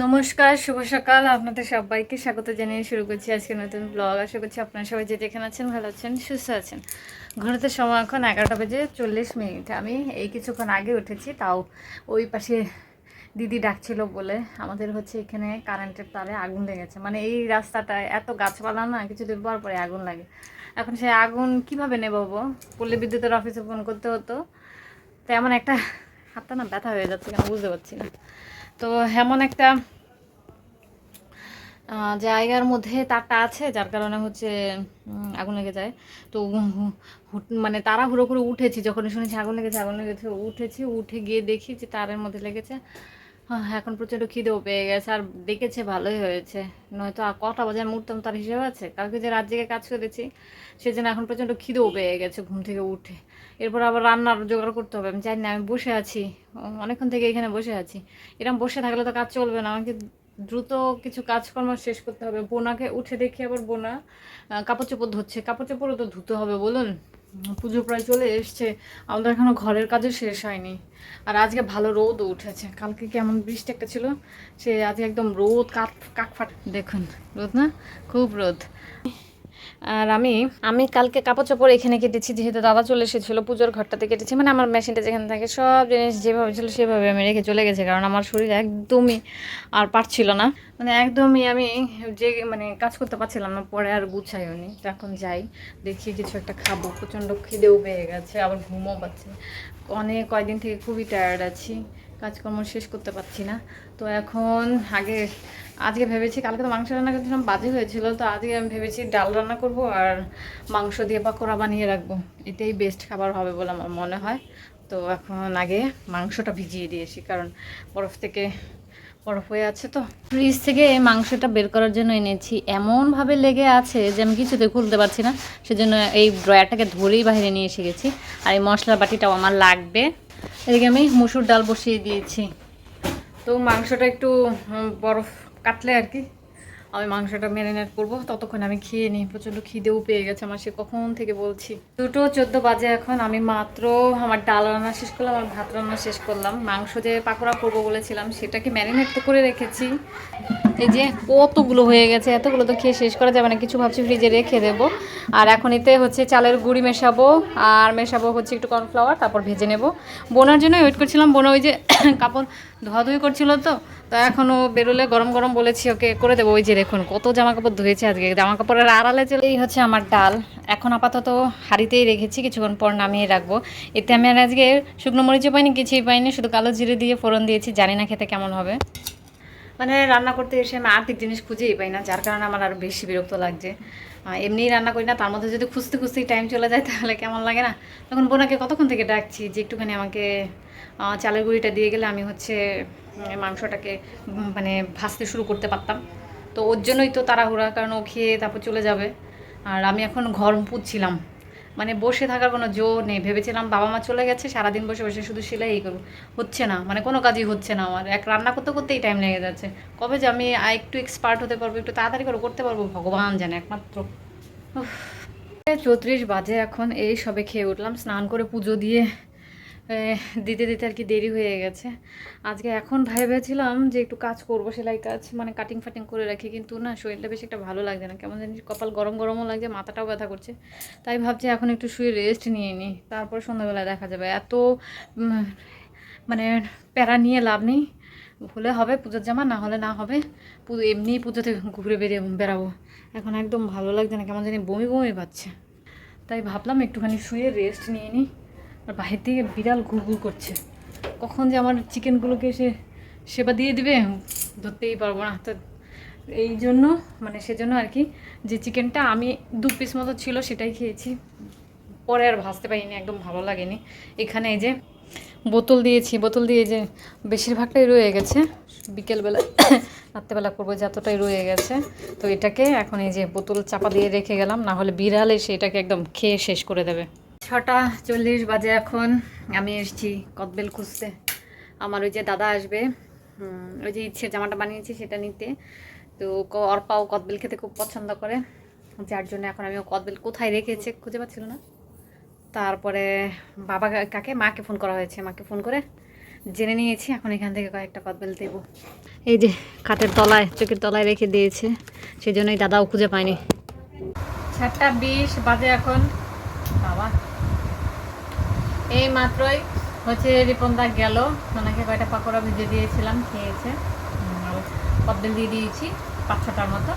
নমস্কার, শুভ সকাল। আপনাদের সবাইকে স্বাগত জানিয়ে শুরু করছি আজকে নতুন ব্লগ আশা করছি আপনারা সবাই যে যেখানে আছেন, ভালো আছেন, সুস্থ আছেন। ঘুরতে সময় এখন এগারোটা বেজে চল্লিশ মিনিট। আমি এই কিছুক্ষণ আগে উঠেছি, তাও ওই পাশে দিদি ডাকছিল বলে আমাদের হচ্ছে এখানে কারেন্টের তারে আগুন লেগেছে। মানে এই রাস্তাটায় এত গাছপালা না কিছুদিন পর পরে আগুন লাগে। এখন সে আগুন কীভাবে নেবাবো পল্লী বিদ্যুতের অফিসে ফোন করতে হতো। তো এমন একটা, হাতটা না ব্যথা হয়ে যাচ্ছে কেন বুঝতে পারছি না। তো এমন একটা জায়গার মধ্যে তারটা আছে, যার কারণে হচ্ছে আগুন লেগে যায়। তো মানে তারা হুড়ো করে উঠেছি যখন শুনেছি আগুন লেগেছে আগুন লেগেছে, উঠেছি, উঠে গিয়ে দেখি যে তারের মধ্যে লেগেছে। এখন প্রচণ্ড খিদেও পেয়ে গেছে, আর ডেকেছে ভালোই হয়েছে। নয়তো আর কটা বাজে আমি উঠতাম তার হিসেবে আছে? কালকে যে রাত জেগে কাজ করেছি, সেজন্য এখন প্রচণ্ড খিদেও পেয়ে গেছে ঘুম থেকে উঠে। এরপর আবার রান্নার জোগাড় করতে হবে। আমি জানি না, আমি বসে আছি, অনেকক্ষণ থেকে এখানে বসে আছি। এরকম বসে থাকলে তো কাজ চলবে না, আমাকে দ্রুত কিছু কাজকর্ম শেষ করতে হবে। বোনাকে উঠে দেখি আবার বোনা কাপড় চোপড় ধরছে। কাপড় চোপড়ও তো ধুতে হবে, বলুন? পুজো প্রায় চলে এসছে। আমাদের এখনও ঘরের কাজও শেষ হয়নি। আর আজকে ভালো রোদও উঠেছে। কালকে কেমন বৃষ্টি একটা ছিল, সে আজকে একদম রোদ কাক কাকফাট দেখুন, রোদ না? খুব রোদ। আর আমি আমি কালকে কাপড় চোপড় এখানে কেটেছি, যেহেতু দাদা চলে এসেছিল, পুজোর ঘরটাতে কেটেছি। মানে আমার মেশিনটা যেখানে থাকে, সব জিনিস যেভাবে ছিল সেভাবে আমি রেখে চলে গেছে, কারণ আমার শরীর একদমই আর পারছিল না। মানে একদমই আমি যে মানে কাজ করতে পারছিলাম না, পরে আর গুছাইও নি এখন যাই, দেখি কিছু একটা খাব। প্রচণ্ড খিদেও পেয়ে গেছে, আবার ঘুমও পাচ্ছে। অনেক কয়দিন থেকে খুবই টায়ার্ড আছি। কাজকর্ম শেষ করতে পারছি না। তো এখন আগে, আজকে ভেবেছি কালকে তো মাংস রান্না করেছিলাম বাজে হয়েছিল। তো আজকে আমি ভেবেছি ডাল রান্না করব আর মাংস দিয়ে পাকোড়া বানিয়ে রাখব। এটাই বেস্ট খাবার হবে বলে আমার মনে হয়। তো এখন আগে মাংসটা ভিজিয়ে দিয়েছি, কারণ বরফ থেকে, বরফ হয়ে আছে তো। ফ্রিজ থেকে এই মাংসটা বের করার জন্য এনেছি। এমনভাবে লেগে আছে যে আমি কিছুতে খুলতে পারছি না। সেজন্য এই ড্রয়ারটাকে ধরেই বাইরে নিয়ে এসে গেছি। আর এই মশলার বাটিটাও আমার লাগবে। এদিকে আমি মুসুর ডাল বসিয়ে দিয়েছি। তো মাংসটা একটু বরফ কাটলে আর কি। আমি মাংসটা ম্যারিনেট করব, ততক্ষণ আমি খেয়ে নিই। প্রচণ্ড খিদেও পেয়ে গেছে আমার, সে কখন থেকে বলছি। দুটো চোদ্দ বাজে এখন, আমি মাত্র আমার ডাল রান্না শেষ করলাম আমার ভাত রান্না শেষ করলাম। মাংস যে পাকোড়া করব বলেছিলাম, সেটাকে ম্যারিনেট তো করে রেখেছি। এই যে কতগুলো হয়ে গেছে, এতগুলো তো খেয়ে শেষ করা যাবে না, কিছু ভাবছি ফ্রিজে রেখে দেবো। আর এখন এতে হচ্ছে চালের গুঁড়ি মেশাবো, আর মেশাবো হচ্ছে একটু কর্নফ্লাওয়ার তারপর ভেজে নেব। বোনার জন্য ওয়েট করছিলাম, বোনা ওই যে কাপড় ধোয়াধুয়ি করছিল তো তো এখনও বেরোলে গরম গরম বলেছি ওকে করে দেবো, ওই যে দেখুন কত জামা কাপড় ধুয়েছে আজকে জামা কাপড়ের আড়ালে চলে। এই হচ্ছে আমার ডাল, এখন আপাতত হাঁড়িতেই রেখেছি, কিছুক্ষণ পর নামিয়ে রাখব। এতে আমি আর আজকে শুকনো মরিচও পাইনি, কিছুই পাইনি, শুধু কালো জিরে দিয়ে ফোড়ন দিয়েছি, জানি না খেতে কেমন হবে। মানে রান্না করতে এসে আমি আর্থিক জিনিস খুঁজেই পাই না, যার কারণে আমার আরও বেশি বিরক্ত লাগছে। এমনিই রান্না করি না, তার মধ্যে যদি খুঁজতে খুঁজতেই টাইম চলে যায়, তাহলে কেমন লাগে না? তখন বোনাকে কতক্ষণ থেকে ডাকছি যে, একটুখানি আমাকে চালের গুঁড়িটা দিয়ে গেলে আমি হচ্ছে মাংসটাকে মানে ভাজতে শুরু করতে পারতাম। তো ওর জন্যই তো তাড়াহুড়া, কারণ ও খেয়ে তারপর চলে যাবে। আর আমি এখন ঘর পুচ্ছিলাম মানে বসে থাকার কোনো জো নেই। ভেবেছিলাম বাবা মা চলে গেছে, সারাদিন বসে বসে শুধু সেলাই করব। হচ্ছে না মানে কোনো কাজই হচ্ছে না আমার। এক রান্না করতে করতেই টাইম লেগে যাচ্ছে। কবে যে আমি একটু এক্সপার্ট হতে পারব, একটু তাড়াতাড়ি করে করতে পারব, ভগবান জানে একমাত্র। চৌত্রিশ বাজে এখন, এই সবে খেয়ে উঠলাম, স্নান করে পুজো দিয়ে দিতে দিতে আর কি দেরি হয়ে গেছে। আজকে এখন ভেবেছিলাম যে একটু কাজ করব, সেলাই কাজ মানে কাটিং ফাটিং করে রাখি, কিন্তু না, শরীরটা বেশি একটা ভালো লাগছে না। কেমন জানি কপাল গরম গরমও লাগছে, মাথাটাও ব্যথা করছে। তাই ভাবছি এখন একটু শুয়ে রেস্ট নিয়ে নিই তারপর সন্ধ্যাবেলায় দেখা যাবে। এত মানে প্যারা নিয়ে লাভ নেই। হলে হবে পুজোর জামা, না হলে না হবে। পুজো, এমনিই পুজোতে ঘুরে বেরিয়ে বেরাবো এখন একদম ভালো লাগছে না, কেমন জানি বমি বমি পাচ্ছে। তাই ভাবলাম একটুখানি শুয়ে রেস্ট নিয়ে নিই আর বাহির থেকে বিড়াল ঘুরঘুর করছে। কখন যে আমার চিকেনগুলোকে সে সেবা দিয়ে দিবে, ধরতেই পারব না। তো এই জন্য মানে সেজন্য আর কি, যে চিকেনটা আমি দু পিস মতো ছিল, সেটাই খেয়েছি। পরে আর ভাজতে পারিনি, একদম ভালো লাগেনি। এখানে এই যে বোতল দিয়েছি, বোতল দিয়ে যে বেশিরভাগটাই রয়ে গেছে। বিকেলবেলা, রাত্রেবেলা করব, যতটাই রয়ে গেছে। তো এটাকে এখন এই যে বোতল চাপা দিয়ে রেখে গেলাম, না হলে বিড়াল এসে এটাকে একদম খেয়ে শেষ করে দেবে। ছটা চল্লিশ বাজে এখন। আমি এসেছি কদবেল খুঁজতে। আমার ওই যে দাদা আসবে। ওই যে ইচ্ছে জামাটা বানিয়েছি সেটা নিতে। তো অর্পাও কদবেল খেতে খুব পছন্দ করে। যার জন্য এখন আমি ও কদবেল কোথায় রেখেছে খুঁজে পাচ্ছিল না। তারপরে বাবা কাকে? মাকে ফোন করা হয়েছে। মাকে ফোন করে জেনে নিয়েছি। এখন এখান থেকে কয়েকটা কদবেল দেবো। এই যে খাটের তলায়, চোখের তলায় রেখে দিয়েছে। সেই জন্যই দাদাও খুঁজে পায়নি। সাতটা বিশ বাজে এখন। বাবা। এই মাত্রই হচ্ছে রিপনদা গেল। ওনাকে কয়টা পাকোড়া ভেজে দিয়েছিলাম, খেয়েছে। কদবেল দিয়ে দিয়েছি, পাঁচ ছটার মতো।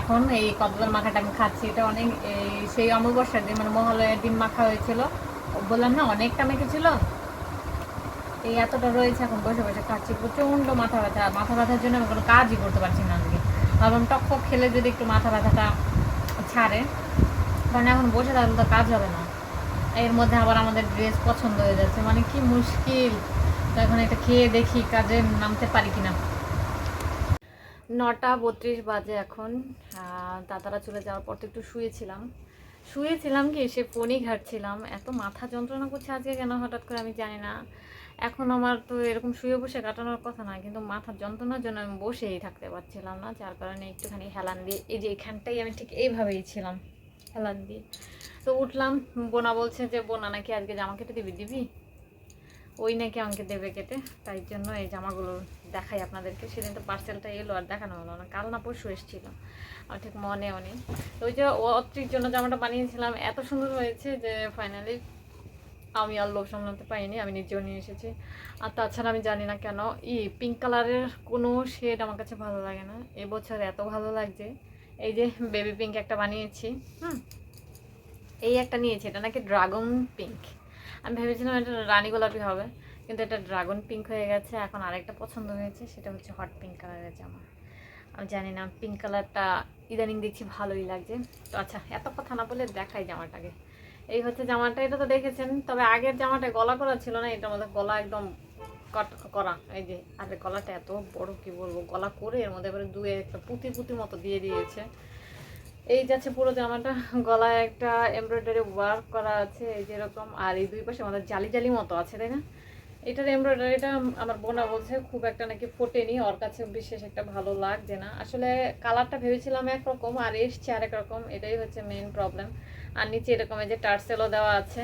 এখন এই কদবেল মাখাটা আমি খাচ্ছি। এটা অনেক, এই সেই অমাবস্যার দিন মানে মহালয়ের দিন মাখা হয়েছিল। বললাম না, অনেকটা মেখেছিল। এই এতটা রয়েছে, এখন বসে বসে খাচ্ছি। প্রচণ্ড মাথা ব্যথা। মাথা ব্যথার জন্য আমি কোনো কাজই করতে পারছি না আজকে। ভাবলাম টক খেলে যদি একটু মাথা ব্যথাটা ছাড়ে। কারণ এখন বসে থাকলে তো কাজ হবে না। এর মধ্যে আবার আমাদের ড্রেস পছন্দ হয়ে যাচ্ছে। মানে কি মুশকিল। তো এখন এটা খেয়ে দেখি কাজে নামতে পারি কিনা। নটা বত্রিশ বাজে এখন। দাদারা চলে যাওয়ার পর তো একটু শুয়েছিলাম। শুয়েছিলাম কি সে ফোনই ঘাটছিলাম। এত মাথা যন্ত্রণা করছে আজকে কেন হঠাৎ করে আমি জানি না। এখন আমার তো এরকম শুয়ে বসে কাটানোর কথা না, কিন্তু মাথার যন্ত্রণার জন্য আমি বসেই থাকতে পারছিলাম না, যার কারণে একটুখানি হেলান দিয়ে এই যে এখানটাই আমি ঠিক এইভাবেই ছিলাম। হেলান দিয়ে তো উঠলাম, বোনা বলছে যে, বোনা, নাকি আজকে জামা কেটে দিবি দিবি? ওই নাকি আমাকে দেবে কেটে, তাই জন্য এই জামাগুলো দেখাই আপনাদেরকে। সেদিন তো পার্সেলটা এলো আর দেখানো হলো না, কাল না পরশু এসেছিল, আমার ঠিক মনেও নেই তো ওই যে অত্রির জন্য জামাটা বানিয়েছিলাম, এত সুন্দর হয়েছে যে ফাইনালি আমি আর লোভ সামলাতে পারিনি, আমি নিজেও নিয়ে এসেছি। আর তাছাড়া আমি জানি না কেন, ই পিঙ্ক কালারের কোনো শেড আমার কাছে ভালো লাগে না। এবছর এত ভালো লাগছে এই যে বেবি পিঙ্ক একটা বানিয়েছি, হুম? এই একটা নিয়েছি, এটা নাকি ড্রাগন পিঙ্ক আমি ভেবেছিলাম এটা রানী গোলাপি হবে, কিন্তু এটা ড্রাগন পিঙ্ক হয়ে গেছে। এখন আরেকটা পছন্দ হয়েছে, সেটা হচ্ছে হট পিঙ্ক কালারের জামা। আমি জানি না পিঙ্ক কালারটা ইদানিং দেখছি ভালোই লাগছে। তো আচ্ছা এত কথা না বলে দেখাই জামাটাকে। এই হচ্ছে জামাটা, এটা তো দেখেছেন, তবে আগের জামাটা গলা করা ছিল না, এটার মধ্যে গলা একদম করা। এই যে, আর গলাটা এত বড়, কি বলব? গলা করে এর মধ্যে এবারে দুয়ে একটা পুঁতি পুঁতি মতো দিয়ে দিয়েছে। এই যাচ্ছে পুরো জামাটা। গলায় একটা এমব্রয়ডারি ওয়ার্ক করা আছে, এই যেরকম আর এই দুই পাশে আমাদের জালি জালি মতো আছে, তাই না? এটার এমব্রয়ডারিটা আমার বোনা বলছে, খুব একটা নাকি ফোটেনি, ওর কাছে বিশেষ একটা ভালো লাগছে না। আসলে কালারটা ভেবেছিলাম একরকম, আর এসছে আরেক রকম, এটাই হচ্ছে মেইন প্রবলেম আর নিচে এরকম এই যে টার্সেলও দেওয়া আছে,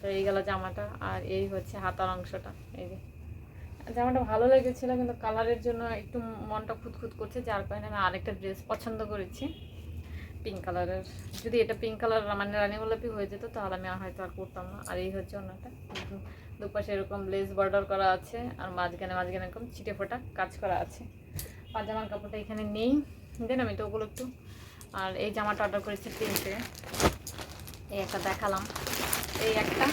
তো এই গেল জামাটা, আর এই হচ্ছে হাতার অংশটা, এই যে। জামাটা ভালো লেগেছিল, কিন্তু কালারের জন্য একটু মনটা খুঁতখুত করছে, যার কারণে আমি আরেকটা ড্রেস পছন্দ করেছি পিঙ্ক কালারের যদি এটা পিঙ্ক কালার মানে রানী গোলাপি হয়ে যেত, তাহলে আমি হয়তো আর করতাম না। আর এই হচ্ছে অন্যটা। দুপাশে এরকম লেস বর্ডার করা আছে, আর মাঝখানে মাঝখানে এরকম ছিটে ফোটা কাজ করা আছে। পাজামার কাপড়টা এখানে নেই। দেন আমি তো ওগুলো একটু, আর এই জামাটা অর্ডার করেছি তিনটে। এই একটা দেখালাম। এই একটা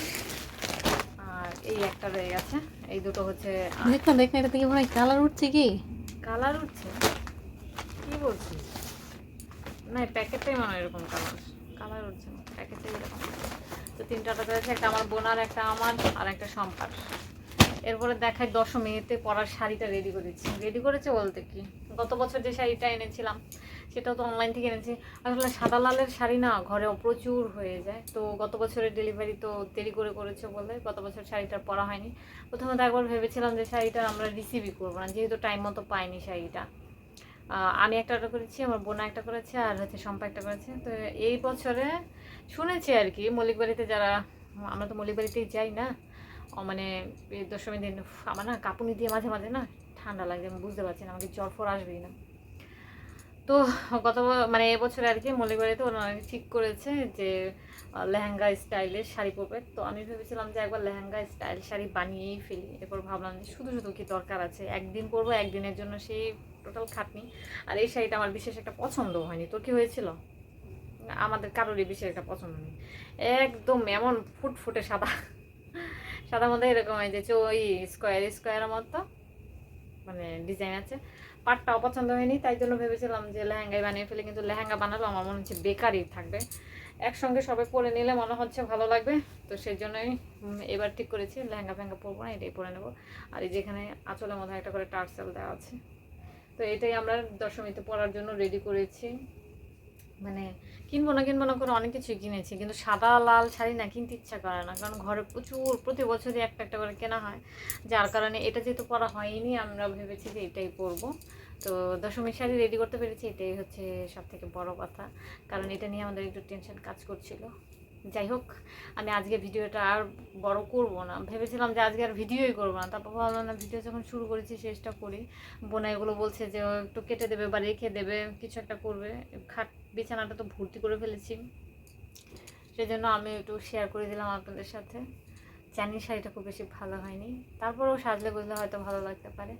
এই একটা রয়ে গেছে। এই দুটো হচ্ছে দেখো দেখো এটা থেকে মনে হয় কালার উঠছে কি? কালার উঠছে? কি বলছিস? না প্যাকেটটাই মনে হয় এরকম কালার কালার উঠছে না প্যাকেটটাই এরকম। তো তিনটা করেছে একটা আমার বোনার একটা আমার আর একটা সম্পার এরপরে দেখায় দশমীতে পরার শাড়িটা রেডি করেছি। রেডি করেছে বলতে কি? গত বছর যে শাড়িটা এনেছিলাম সেটাও তো অনলাইন থেকে এনেছি। আসলে সাদা লালের শাড়ি না ঘরেও প্রচুর হয়ে যায়। তো গত বছরের ডেলিভারি তো দেরি করে করেছে বলে গত বছর শাড়িটা পরা হয়নি। প্রথমে তো একবার ভেবেছিলাম যে শাড়িটা আমরা রিসিভই করব না, যেহেতু টাইম মতো পাইনি শাড়িটা। আমি একটা অর্ডার করেছি, আমার বোনা একটা করেছে, আর হচ্ছে শম্পা একটা করেছে। তো এই বছরে শুনেছি আর কি মল্লিক বাড়িতে যারা, আমরা তো মল্লিক বাড়িতেই যাই না মানে দশমী দিন, আমার না কাঁপুনি দিয়ে মাঝে মাঝে না ঠান্ডা লাগে, আমি বুঝতে পারছি না, আমাকে জ্বর ফর আসবেই না। তো গত মানে এবছর আর কি মল্লিক বাড়িতে ওরা ঠিক করেছে যে লেহেঙ্গা স্টাইলের শাড়ি পরবে। তো আমি ভেবেছিলাম যে একবার লেহেঙ্গা স্টাইল শাড়ি বানিয়েই ফেলি। এরপর ভাবলাম যে শুধু শুধু কি দরকার আছে? একদিন পরবো, একদিনের জন্য সেই টোটাল খাটনি। আর এই শাড়িটা আমার বিশেষ একটা পছন্দ হয়নি। তোর কি হয়েছিল? আমাদের কারোরই বিশেষ একটা পছন্দ নেই। একদম এমন ফুটফুটে সাদা। সাদা মধ্যে এরকম এই যে ওই স্কোয়ার স্কোয়ারের মতো। মানে ডিজাইন আছে। পাটটাও পছন্দ হয়নি, তাই জন্য ভেবেছিলাম যে লেহেঙ্গাই বানিয়ে ফেলে, কিন্তু লেহেঙ্গা বানালো আমার মনে হচ্ছে বেকারই থাকবে। একসঙ্গে সবে পরে নিলে মনে হচ্ছে ভালো লাগবে, তো সেই জন্যই এবার ঠিক করেছি, লেহেঙ্গা ফেহেঙ্গা পরবো না, এটাই পরে নেব। আর এই যেখানে আঁচলের মধ্যে একটা করে টার্সেল দেওয়া আছে, তো এটাই আমরা দশমীতে পরার জন্য রেডি করেছি। মানে কিনবো না কিনবো না করে অনেক কিছুই কিনেছি, কিন্তু সাদা লাল শাড়ি না কিনতে ইচ্ছা করে না। কারণ ঘরে প্রচুর, প্রতি বছরই একটা একটা করে কেনা হয়। যার কারণে এটা যেহেতু পরা হয়নি, আমরা ভেবেছি যে এটাই পরবো। তো দশমীর শাড়ি রেডি করতে পেরেছি, এটাই হচ্ছে সব থেকে বড় কথা। কারণ এটা নিয়ে আমাদের একটু টেনশন কাজ করছিল। যাই হোক, আমি আজকে ভিডিওটা আর বড় করব না। ভেবেছিলাম যে আজকে আর ভিডিওই করব না। তারপর ভাবলাম না, ভিডিও যখন শুরু করেছি শেষটা করি। বোনা এগুলো বলছে যে একটু কেটে দেবে বা রেখে দেবে, কিছু একটা করবে, খাট বিছানাটা তো ভর্তি করে ফেলেছি। সেই জন্য আমি একটু শেয়ার করে দিলাম আপনাদের সাথে। জানি শাড়িটা খুব বেশি ভালো হয়নি। তারপরেও সাজলে বুঝলে হয়তো ভালো লাগতে পারে।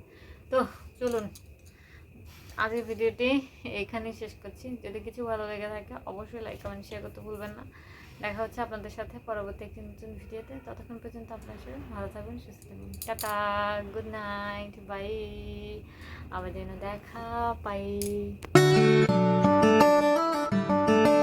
তো চলুন, আজকের ভিডিওটি এইখানেই শেষ করছি। যদি কিছু ভালো লেগে থাকে, অবশ্যই লাইক কমেন্ট শেয়ার করতে ভুলবেন না। দেখা হচ্ছে আপনাদের সাথে পরবর্তী একটি নতুন ভিডিওতে। ততক্ষণ পর্যন্ত আপনার সাথে ভালো থাকবেন, সুস্থ থাকবেন। টাটা গুড নাইট বাই আবার যেন দেখা পাই you